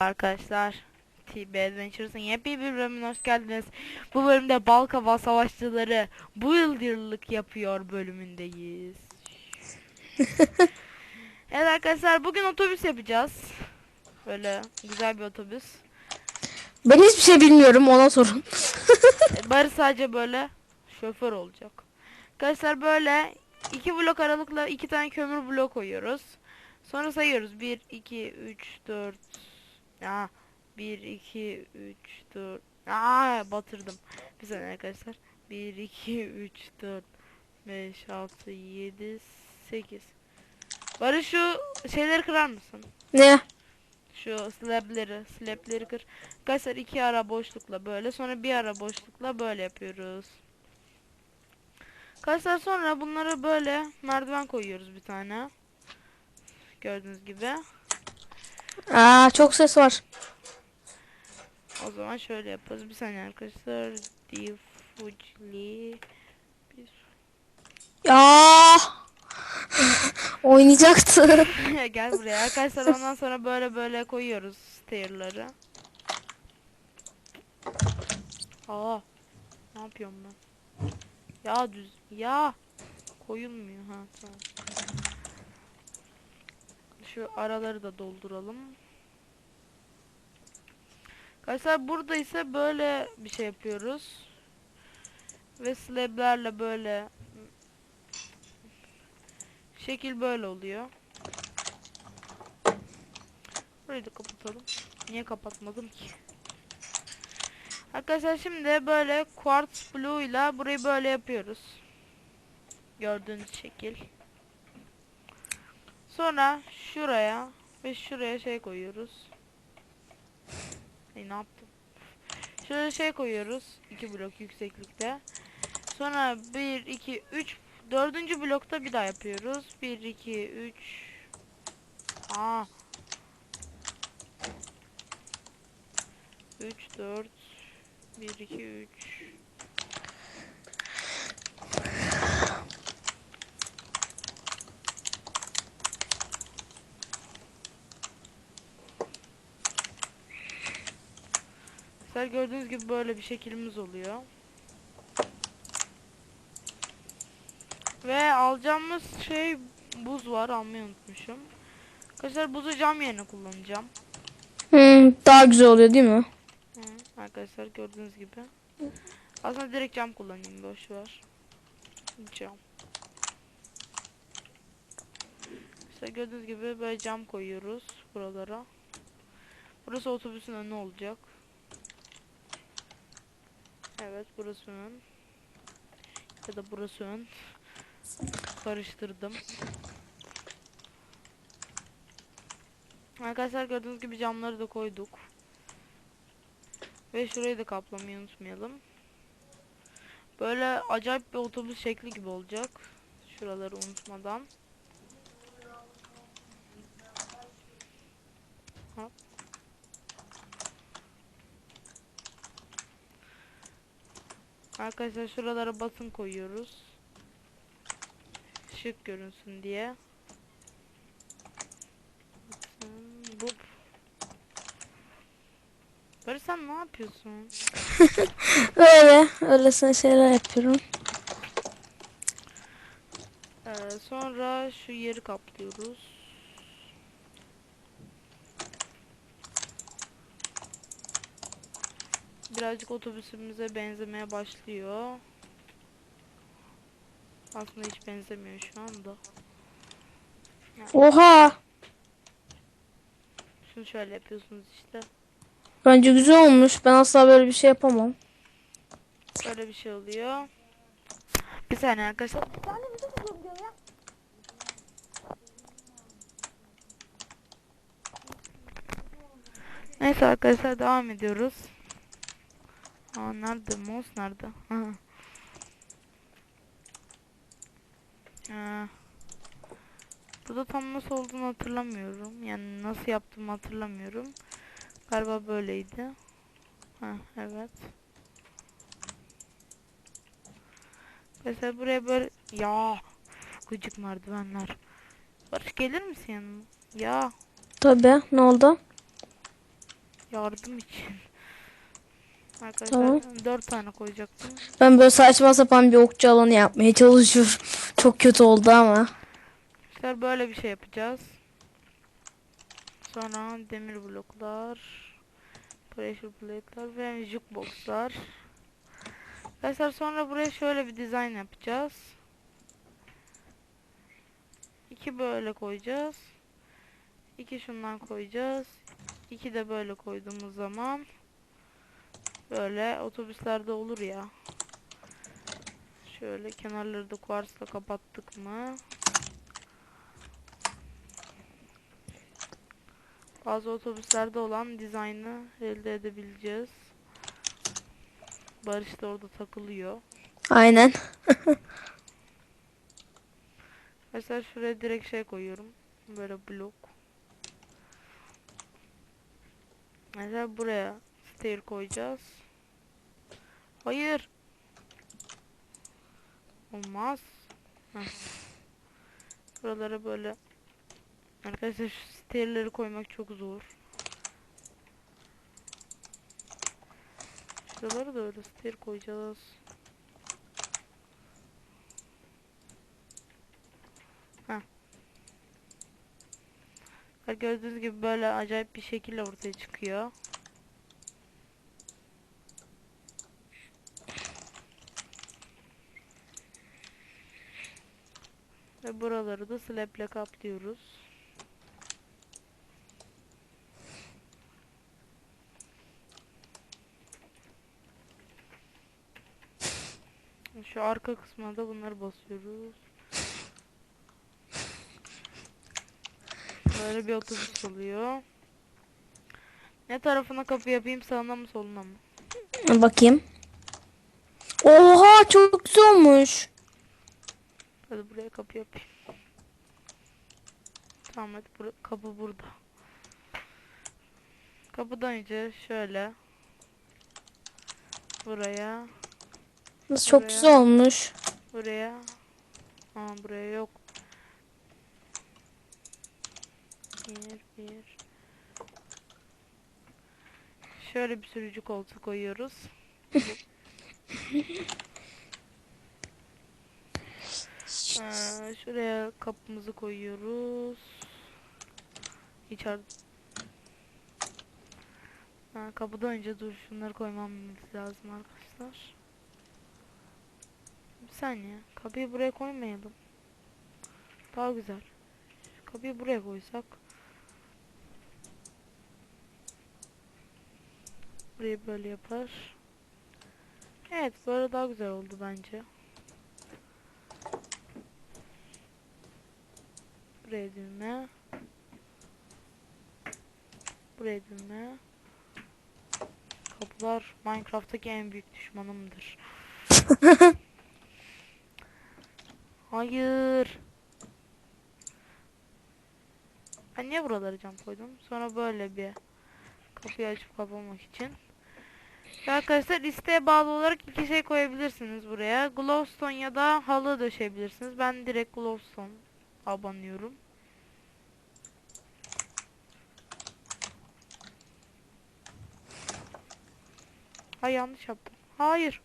Arkadaşlar TB Adventures'ın yepyeni bir bölümüne hoş geldiniz. Bu bölümde Balkava Savaşçıları bu yıldırlık yapıyor bölümündeyiz. evet arkadaşlar bugün otobüs yapacağız. Böyle güzel bir otobüs. Ben hiçbir şey bilmiyorum ona sorun. E, Bari sadece böyle şoför olacak. Arkadaşlar böyle iki blok aralıkla iki tane kömür blok koyuyoruz. Sonra sayıyoruz. 1, 2, 3, 4. Aa, 1, 2, 3, 4. Aa, batırdım. Bir saniye arkadaşlar. 1, 2, 3, 4, 5, 6, 7, 8. Bari şu şeyleri kırar mısın? ne? Şu slableri, slableri kır. Arkadaşlar iki ara boşlukla böyle, sonra bir ara boşlukla böyle yapıyoruz. Arkadaşlar sonra bunları böyle merdiven koyuyoruz bir tane. Gördüğünüz gibi. Aa çok ses var. O zaman şöyle yaparız. Bir saniye arkadaşlar. Diffugely. Bir... Ya. Oynayacaktı. Gel buraya. Arkadaşlar ondan sonra böyle böyle koyuyoruz stair'ları. Aa. Ne yapıyorum ben? Ya düz. Ya. Koyulmuyor ha tamam. Şu araları da dolduralım. Arkadaşlar burada ise böyle bir şey yapıyoruz. Ve slablerle böyle şekil böyle oluyor. Burayı da kapatalım. Niye kapatmadım ki? Arkadaşlar şimdi böyle quartz blue ile burayı böyle yapıyoruz. Gördüğünüz şekil. Sonra şuraya ve şuraya şey koyuyoruz. Ay, ne yaptım? Şöyle şey koyuyoruz. iki blok yükseklikte. Sonra 1, 2, 3, dördüncü blokta bir daha yapıyoruz. 1, 2, 3. Aa. 3, 4, 1, 2, 3. Arkadaşlar gördüğünüz gibi böyle bir şeklimiz oluyor. Ve alacağımız şey buz var almayı unutmuşum. Arkadaşlar buzu cam yerine kullanacağım. Hmm, daha güzel oluyor değil mi? Hı, arkadaşlar gördüğünüz gibi. Aslında direkt cam kullanayım boş ver. Cam. İşte gördüğünüz gibi böyle cam koyuyoruz buralara. Burası otobüsün önü olacak. Evet burası ön. Ya da burası ön. Karıştırdım. Arkadaşlar gördüğünüz gibi camları da koyduk. Ve şurayı da kaplamayı unutmayalım. Böyle acayip bir otobüs şekli gibi olacak. Şuraları unutmadan. Arkadaşlar şuralara basın koyuyoruz. Şık görünsün diye. Bup. Barış sen ne yapıyorsun? Öyle. Öylesine şeyler yapıyorum. Ee, sonra şu yeri kaplıyoruz. Birazcık otobüsümüze benzemeye başlıyor. Aslında hiç benzemiyor şu anda. Oha. Şunu şöyle yapıyorsunuz işte. Bence güzel olmuş. Ben asla böyle bir şey yapamam. Böyle bir şey oluyor. Bir saniye arkadaşlar. Bir saniye bir dakika diyor ya. Neyse arkadaşlar devam ediyoruz. Aa nerede? Mouse nerede? Ha. Ha. Burada tam nasıl olduğunu hatırlamıyorum. Yani nasıl yaptığımı hatırlamıyorum. Galiba böyleydi. Ha evet. Mesela buraya böyle ya gıcık merdivenler. Barış gelir misin yanıma? Ya Tabii. Ne oldu? Yardım için. Arkadaşlar Tamam. dört tane koyacaktım. Ben böyle saçma sapan bir okçu alanı yapmaya çalışıyorum. Çok kötü oldu ama. İşte böyle bir şey yapacağız. Sonra demir bloklar, pressure plate'ler ve jukebox'lar. Arkadaşlar sonra buraya şöyle bir dizayn yapacağız. İki böyle koyacağız. İki şundan koyacağız. İki de böyle koyduğumuz zaman böyle otobüslerde olur ya. Şöyle kenarları da kuarsla kapattık mı? Bazı otobüslerde olan dizaynı elde edebileceğiz. Barış da orada takılıyor. Aynen. Mesela şuraya direkt şey koyuyorum. Böyle blok. Mesela buraya stair koyacağız. Hayır. Olmaz. Heh. Buralara böyle Arkadaşlar şu stairleri koymak çok zor. Şuralara da öyle stair koyacağız. Heh. Gördüğünüz gibi böyle acayip bir şekilde ortaya çıkıyor. Ve buraları da slaple kaplıyoruz. Şu arka kısmına da bunları basıyoruz. Böyle bir otobüs oluyor. Ne tarafına kapı yapayım sağına mı soluna mı? Bakayım. Oha çok güzel olmuş. Hadi buraya kapı yapayım. Tamam hadi bura- kapı burada. Kapıdan önce şöyle. Buraya. Nasıl çok güzel olmuş. Buraya. Aa buraya yok. Bir, bir. Şöyle bir sürücü koltuğu koyuyoruz. Ee, şuraya kapımızı koyuyoruz. İçeride. Ha, kapıdan önce dur şunları koymam lazım arkadaşlar. Bir saniye. Kapıyı buraya koymayalım. Daha güzel. Kapıyı buraya koysak. Burayı böyle yapar. Evet böyle daha güzel oldu bence. Buraya düğme. Buraya düğme. Kapılar Minecraft'taki en büyük düşmanımdır. Hayır. Ben niye buralara cam koydum? Sonra böyle bir kapıyı açıp kapamak için. Ve arkadaşlar isteğe bağlı olarak iki şey koyabilirsiniz buraya. Glowstone ya da halı döşeyebilirsiniz. Ben direkt glowstone abanıyorum. Ay yanlış yaptım. Hayır.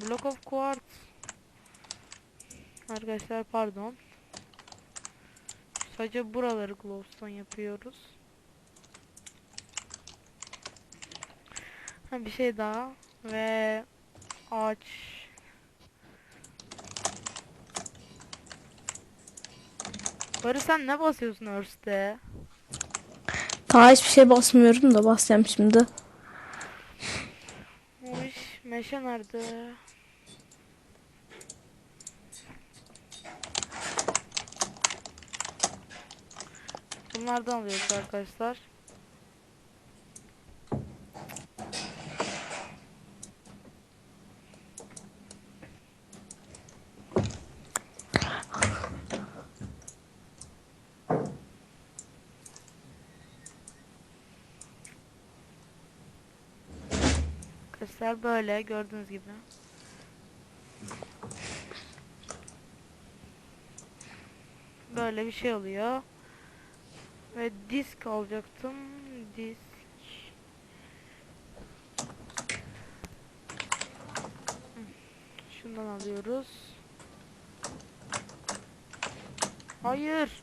Block of quartz. Arkadaşlar pardon. Sadece buraları glowstone yapıyoruz. Ha bir şey daha ve ağaç Barış sen ne basıyorsun Örste? Daha hiçbir şey basmıyorum da basacağım şimdi. İş meşe nerede? Bunlardan alıyoruz arkadaşlar. arkadaşlar böyle gördüğünüz gibi. Böyle bir şey oluyor. Ve disk alacaktım. Disk. Şundan alıyoruz. Hayır.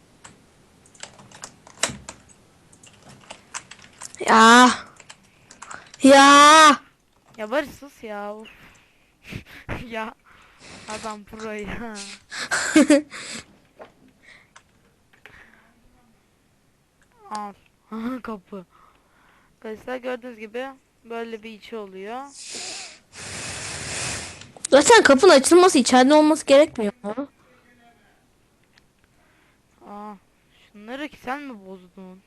Ya. Ya. Ya Barış sus ya. Of. ya. Adam pro ya. Al. Kapı. Arkadaşlar gördüğünüz gibi böyle bir içi oluyor. Zaten kapının açılması içeride olması gerekmiyor mu? Aa, şunları ki sen mi bozdun?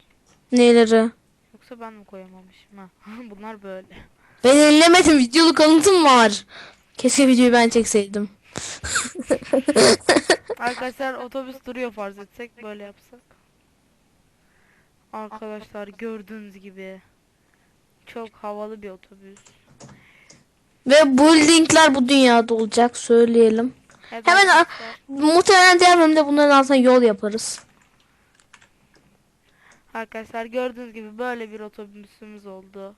Neleri? Yoksa ben mi koyamamışım ha? Bunlar böyle. Ben ellemedim. Videoluk alıntım var. Keşke videoyu ben çekseydim. Arkadaşlar otobüs duruyor farz etsek böyle yapsak. Arkadaşlar gördüğünüz gibi çok havalı bir otobüs. Ve buildingler bu dünyada olacak söyleyelim. Evet Hemen ar- arkadaşlar, Muhtemelen diğer bölümde bunların altına yol yaparız. arkadaşlar gördüğünüz gibi böyle bir otobüsümüz oldu.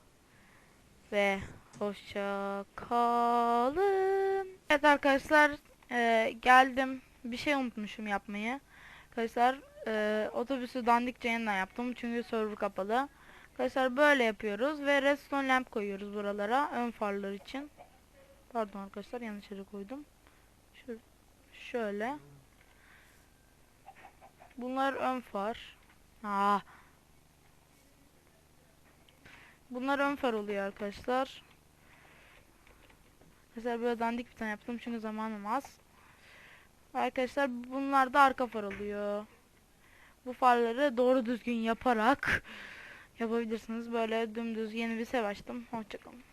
Ve hoşça kalın. Evet arkadaşlar e, geldim. Bir şey unutmuşum yapmayı. Arkadaşlar e, otobüsü dandikçe yeniden yaptım çünkü server kapalı. Arkadaşlar böyle yapıyoruz ve redstone lamp koyuyoruz buralara ön farlar için. Pardon arkadaşlar yanlış yere koydum. Şöyle. Bunlar ön far. Aa. Bunlar ön far oluyor arkadaşlar. Mesela böyle dandik bir tane yaptım çünkü zamanım az. Arkadaşlar bunlar da arka far oluyor. Bu farları doğru düzgün yaparak yapabilirsiniz. Böyle dümdüz yeni bir sev açtım. Hoşçakalın.